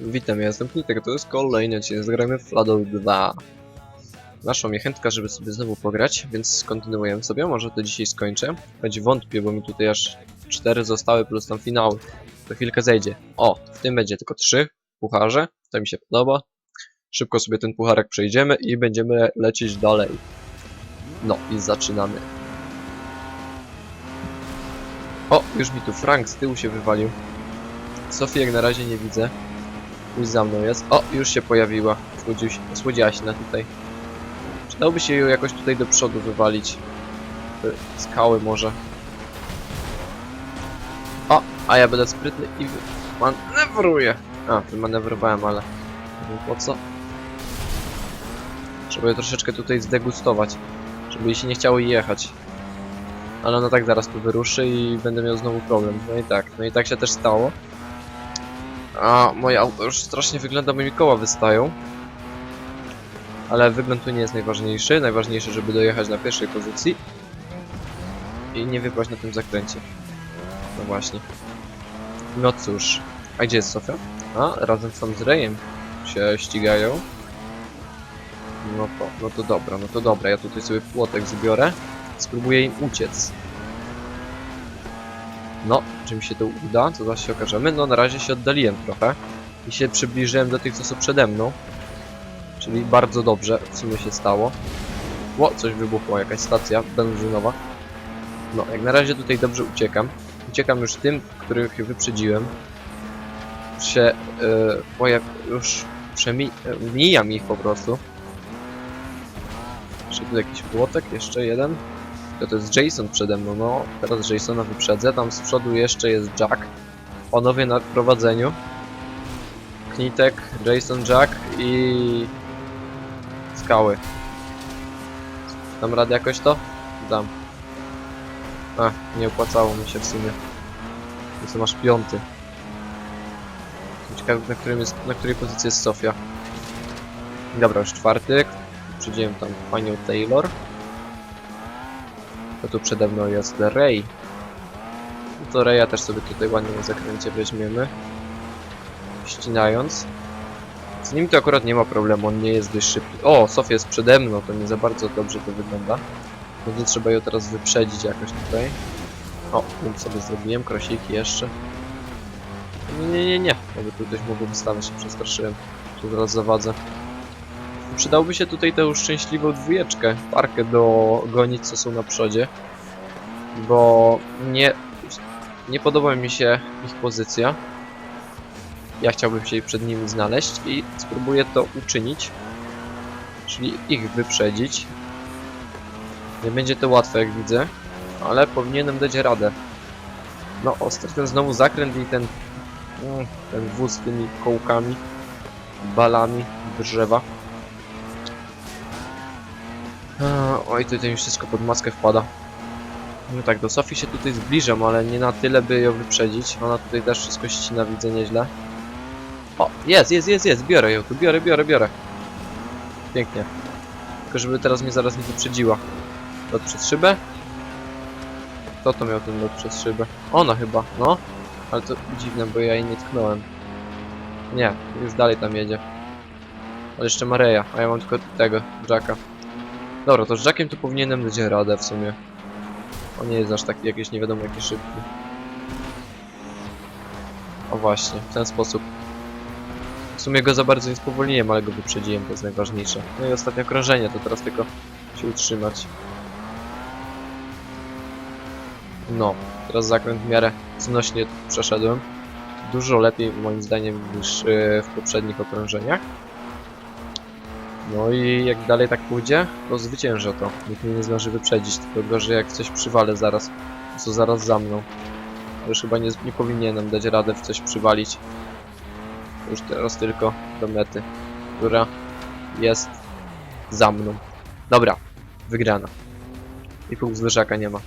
Witam, ja jestem Knitek, to jest kolejny odcinek, zagrajmy w Fladow 2. Naszła mnie chętka, żeby sobie znowu pograć, więc kontynuujemy sobie, może to dzisiaj skończę. Choć wątpię, bo mi tutaj aż 4 zostały, plus tam finały. To chwilkę zejdzie. O, w tym będzie tylko 3 pucharze, to mi się podoba. Szybko sobie ten pucharek przejdziemy i będziemy lecieć dalej. No i zaczynamy. O, już mi tu Frank z tyłu się wywalił. Sofii jak na razie nie widzę. Już za mną jest. O, już się pojawiła. Słodziła się na tutaj. Przydałoby się ją jakoś tutaj do przodu wywalić. Te Skały może. O, a ja będę sprytny i manewruję. A, wymanewrowałem, ale nie wiem po co. Trzeba je troszeczkę tutaj zdegustować, żeby jej się nie chciało jechać. Ale ona tak zaraz tu wyruszy i będę miał znowu problem. No i tak, no i tak się też stało. A moje auto już strasznie wygląda, bo mi koła wystają. Ale wygląd tu nie jest najważniejszy. Najważniejsze, żeby dojechać na pierwszej pozycji. I nie wypaść na tym zakręcie. No właśnie. No cóż. A gdzie jest Sofia? A, razem sam z Rejem się ścigają. No to, no to dobra, no to dobra. Ja tutaj sobie płotek zbiorę. Spróbuję im uciec. No, czy mi się to uda, to zaraz się okażemy. No, na razie się oddaliłem trochę i się przybliżyłem do tych, co są przede mną. Czyli bardzo dobrze w sumie się stało. Ło, coś wybuchło, jakaś stacja benzynowa. No, jak na razie tutaj dobrze uciekam. Uciekam już tym, których wyprzedziłem. Się, yy, pojaw... już przemijam ich po prostu. Jeszcze tu jakiś płotek, jeszcze jeden. To, jest Jason przede mną, no. Teraz Jasona wyprzedzę. Tam z przodu jeszcze jest Jack. Panowie na prowadzeniu. Knitek, Jason, Jack i... Skały. Dam radę jakoś to? Dam. A, nie opłacało mi się w sumie. To masz piąty. Ciekawe, na, którym jest, na której pozycji jest Sofia. Dobra, już czwarty. Przydziałem tam panią Taylor. To tu przede mną jest Ray. No to Raya też sobie tutaj ładnie na zakręcie weźmiemy. Ścinając. Z nim to akurat nie ma problemu, on nie jest dość szybki. O, Sofia jest przede mną, to nie za bardzo dobrze to wygląda. Będzie trzeba ją teraz wyprzedzić jakoś tutaj. O, więc sobie zrobiłem, krosiki jeszcze. Nie, nie, nie, nie. Jakby tu ktoś mógł wystawić, się przestraszyłem. Tu zaraz zawadzę. Przydałby się tutaj tę szczęśliwą dwójeczkę, parkę do gonić, co są na przodzie. Bo nie, nie podoba mi się ich pozycja. Ja chciałbym się przed nimi znaleźć i spróbuję to uczynić. Czyli ich wyprzedzić. Nie będzie to łatwe, jak widzę, ale powinienem dać radę. No, ostry ten znowu zakręt i ten, mm, ten wóz z tymi kołkami, balami drzewa. Oj, tutaj mi wszystko pod maskę wpada. No tak, do Sofii się tutaj zbliżam, ale nie na tyle, by ją wyprzedzić. Ona tutaj też wszystko ścina, widzę nieźle. O, jest, jest, jest, jest, biorę ją tu, biorę, biorę, biorę. Pięknie. Tylko żeby teraz mnie zaraz nie wyprzedziła. Lot przez szybę? Kto to miał ten lot przez szybę? Ona chyba, no. Ale to dziwne, bo ja jej nie tknąłem. Nie, już dalej tam jedzie. Ale jeszcze Mareja, a ja mam tylko tego, Jacka. Dobra, to z Jackiem to powinienem dać radę w sumie. On nie jest aż taki jakiś nie wiadomo jaki szybki. O właśnie, w ten sposób. W sumie go za bardzo nie spowolniłem, ale go wyprzedziłem, to jest najważniejsze. No i ostatnie okrążenie, to teraz tylko się utrzymać. No, teraz zakręt w miarę znośnie przeszedłem. Dużo lepiej moim zdaniem niż yy, w poprzednich okrążeniach. No i jak dalej tak pójdzie, to zwyciężę to. Nikt mnie nie zdąży wyprzedzić, tylko gorzej jak coś przywalę zaraz. Co zaraz za mną. Już chyba nie, nie powinienem dać radę w coś przywalić. Już teraz tylko do mety, która jest za mną. Dobra, wygrana. I punkt zderzaka nie ma.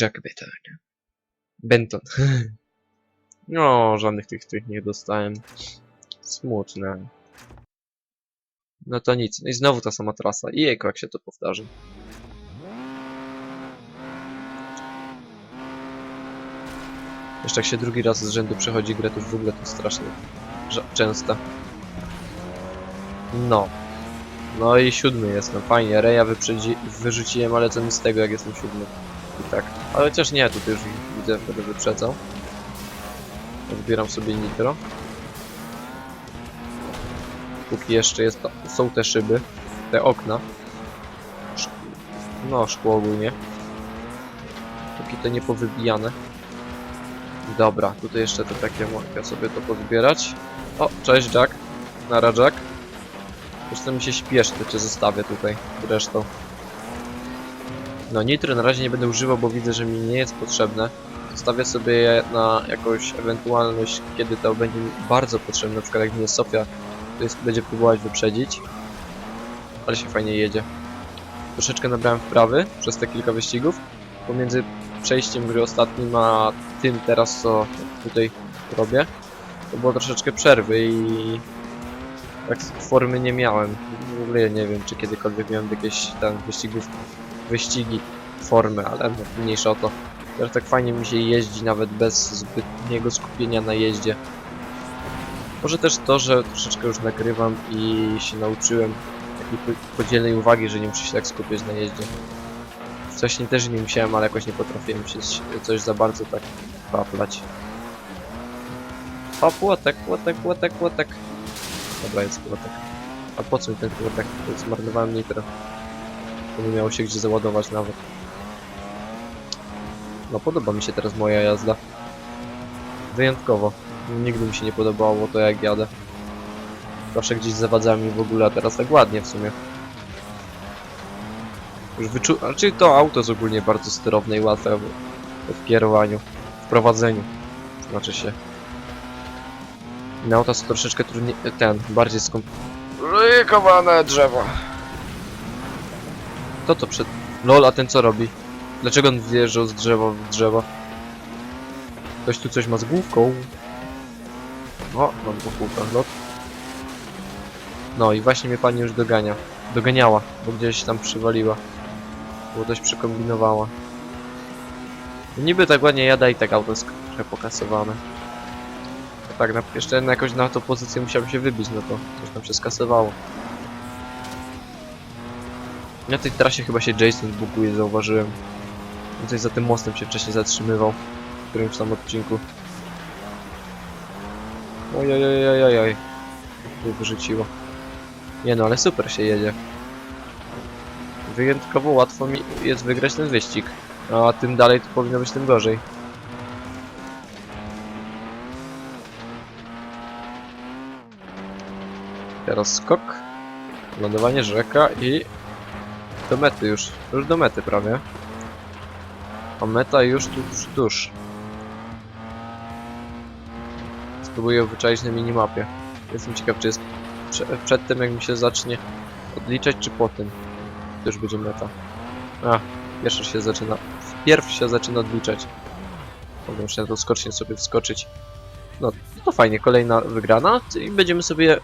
Jack Benton. Benton. No, żadnych tych, tych nie dostałem. Smutne. No to nic. No i znowu ta sama trasa. I jak się to powtarzy. Jeszcze jak się drugi raz z rzędu przechodzi grę, to już w ogóle to strasznie często. No. No i siódmy jestem, fajnie. Reja wyrzuciłem, ale co mi z tego, jak jestem siódmy. I tak. Ale chociaż nie, tutaj już widzę, będę wyprzedzał. Odbieram sobie nitro. Póki jeszcze jest, są te szyby, te okna. No, szkło ogólnie. Póki to nie powybijane. Dobra, tutaj jeszcze te takie mogę sobie to pozbierać. O, cześć Jack. Nara Jack. Zresztą mi się śpieszy, to cię zostawię tutaj zresztą. No nitry na razie nie będę używał, bo widzę, że mi nie jest potrzebne. Zostawię sobie je na jakąś ewentualność, kiedy to będzie mi bardzo potrzebne, na przykład jak mnie Sofia jest, będzie próbować wyprzedzić. Ale się fajnie jedzie. Troszeczkę nabrałem wprawy przez te kilka wyścigów. Pomiędzy przejściem gry ostatnim a tym teraz, co tutaj robię, to było troszeczkę przerwy i tak formy nie miałem. W ogóle nie wiem, czy kiedykolwiek miałem jakieś tam wyścigów, wyścigi formy, ale no, mniejsza o to. Teraz tak fajnie mi się jeździ nawet bez zbytniego skupienia na jeździe. Może też to, że troszeczkę już nagrywam i się nauczyłem takiej po- podzielnej uwagi, że nie muszę się tak skupiać na jeździe. Wcześniej też nie musiałem, ale jakoś nie potrafiłem się coś za bardzo tak paplać. O, płotek, płotek, płotek, płotek. Dobra, jest płotek. A po co mi ten płotek? Zmarnowałem nitro. To nie miało się gdzie załadować nawet. No podoba mi się teraz moja jazda. Wyjątkowo. Nigdy mi się nie podobało to jak jadę. Zawsze gdzieś zawadzami w ogóle, a teraz tak ładnie w sumie. Już wyczu... Znaczy to auto jest ogólnie bardzo sterowne i łatwe w, w kierowaniu. W prowadzeniu. Znaczy się. Na auta są troszeczkę trudniej... ten, bardziej skomplikowane drzewo. Kto to przed... Lol, a ten co robi? Dlaczego on wjeżdżał z drzewa w drzewo? Ktoś tu coś ma z główką. O, mam po lot. No i właśnie mnie pani już dogania. Doganiała, bo gdzieś tam przywaliła. Bo coś przekombinowała. No Niby tak ładnie jada i tak auto jest trochę pokasowane. Tak, na, jeszcze na jakoś na tą pozycję musiałem się wybić, no to coś tam się skasowało. Na tej trasie chyba się Jason buguje, zauważyłem. Coś za tym mostem się wcześniej zatrzymywał. W którymś tam odcinku. Ojojojojoj. Tu wyrzuciło. Nie no, ale super się jedzie. Wyjątkowo łatwo mi jest wygrać ten wyścig. A tym dalej to powinno być tym gorzej. Teraz skok. Lądowanie rzeka i do mety już. Już do mety prawie. A meta już tuż, tuż. Spróbuję ją wyczaić na minimapie. Jestem ciekaw, czy jest prze, przed tym, jak mi się zacznie odliczać, czy po tym. To już będzie meta. A, pierwszy się zaczyna. Wpierw się zaczyna odliczać. Mogę jeszcze na tą skocznię sobie wskoczyć. No, to fajnie, kolejna wygrana. I będziemy sobie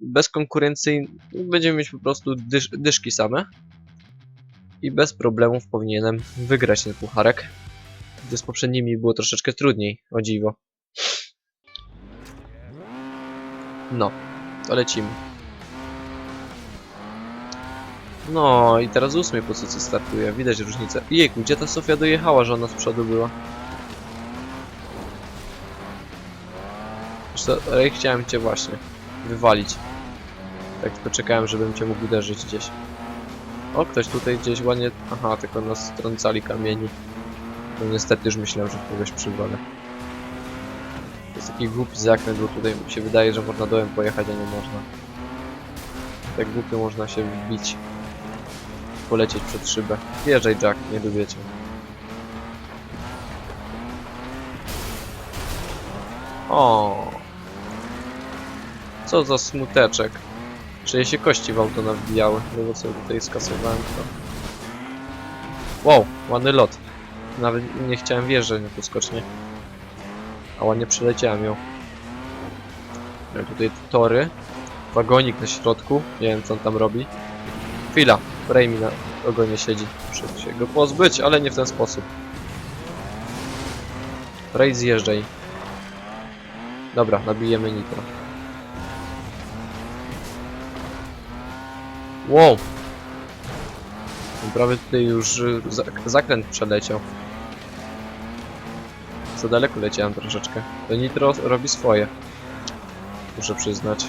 bezkonkurencyjnie. Będziemy mieć po prostu dysz, dyszki same. I bez problemów powinienem wygrać ten pucharek. Gdy z poprzednimi było troszeczkę trudniej, o dziwo. No, to lecimy. No i teraz ósmej pozycji startuje, widać różnicę. Jejku, gdzie ta Sofia dojechała, że ona z przodu była? Co, Rej, chciałem cię właśnie wywalić. Tak tylko czekałem, żebym cię mógł uderzyć gdzieś. O, ktoś tutaj gdzieś ładnie... Aha, tylko nas strącali kamieni. No niestety już myślałem, że kogoś przywalę. Jest taki głupi zakręt, bo tutaj się wydaje, że można dołem pojechać, a nie można. Tak głupio można się wbić. Polecieć przed szybę. Wjeżdżaj Jack, nie lubię cię. O. Co za smuteczek. Czy się kości w auto nawbijały, bo co tutaj skasowałem to. Wow, ładny lot. Nawet nie chciałem wjeżdżać na tą skocznię. A ładnie przeleciałem ją. Mam tutaj tory. Wagonik na środku. Nie wiem co on tam robi. Chwila. Ray mi na ogonie siedzi. Muszę się go pozbyć, ale nie w ten sposób. Raid zjeżdżaj. Dobra, nabijemy nitro. Wow! Prawie tutaj już za- zakręt przeleciał. Za daleko leciałem troszeczkę. To nitro robi swoje. Muszę przyznać.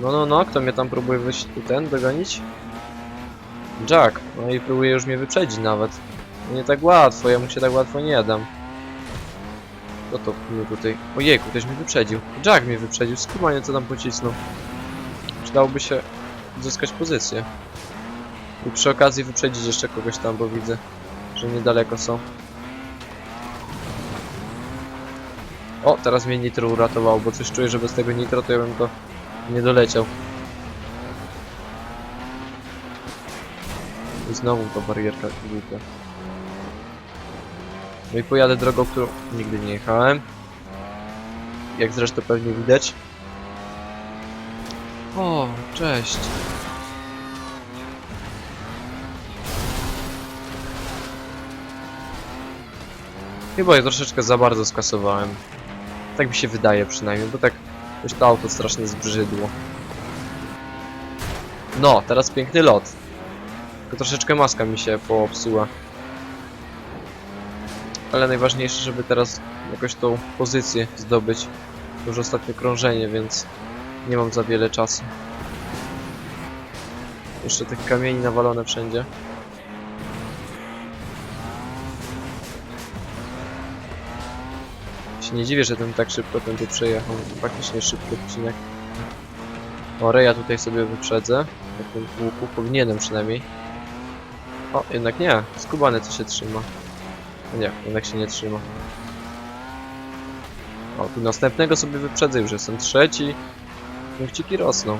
No, no, no, kto mnie tam próbuje tu ten, dogonić? Jack, no i próbuje już mnie wyprzedzić nawet. No nie tak łatwo, ja mu się tak łatwo nie dam. Kto to mnie tutaj... Ojejku, ktoś mnie wyprzedził. Jack mnie wyprzedził, skumanie co tam pocisnął. Przydałoby się uzyskać pozycję. I przy okazji wyprzedzić jeszcze kogoś tam, bo widzę, że niedaleko są. O, teraz mnie nitro uratował, bo coś czuję, że bez tego nitro to ja bym to nie doleciał. I znowu ta barierka głupia. No i pojadę drogą, którą nigdy nie jechałem. Jak zresztą pewnie widać. O, cześć. Chyba je troszeczkę za bardzo skasowałem. Tak mi się wydaje przynajmniej, bo tak już to auto strasznie zbrzydło. No, teraz piękny lot. Tylko troszeczkę maska mi się popsuła. Ale najważniejsze, żeby teraz jakoś tą pozycję zdobyć. To już ostatnie krążenie, więc nie mam za wiele czasu. Jeszcze tych kamieni nawalone wszędzie. Się nie dziwię, że ten tak szybko ten tu przejechał. Faktycznie szybki odcinek. O, Reja tutaj sobie wyprzedzę. Na tym łuku powinienem przynajmniej. O, jednak nie. Skubany co się trzyma. Nie, jednak się nie trzyma. O, tu następnego sobie wyprzedzę, już jestem trzeci. Punkciki rosną.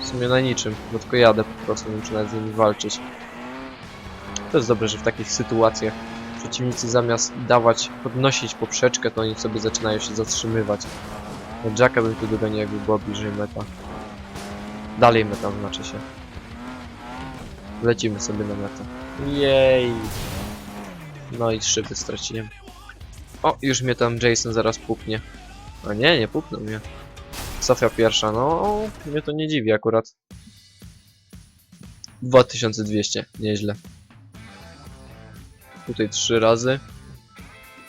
W sumie na niczym, bo tylko jadę po prostu, nie muszę nawet z nimi walczyć. To jest dobre, że w takich sytuacjach przeciwnicy zamiast dawać, podnosić poprzeczkę, to oni sobie zaczynają się zatrzymywać. No Jacka bym tu dogonił, jakby była bliżej meta. Dalej meta znaczy się. Lecimy sobie na metę. Jej! No i szyby straciłem. O, już mnie tam Jason zaraz puknie. A nie, nie puknął mnie. Sofia pierwsza, no mnie to nie dziwi akurat. 2200, nieźle. Tutaj trzy razy.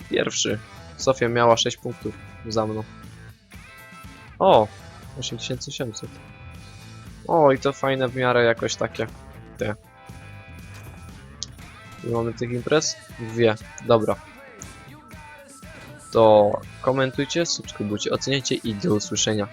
Pierwszy. Sofia miała 6 punktów za mną. O! 8800. O, i to fajne w miarę jakoś takie. Te. Ile mamy tych imprez? Dwie. Dobra. To komentujcie, subskrybujcie, oceniajcie i do usłyszenia.